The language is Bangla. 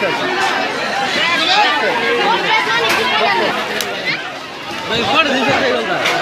Doctor. Doctor.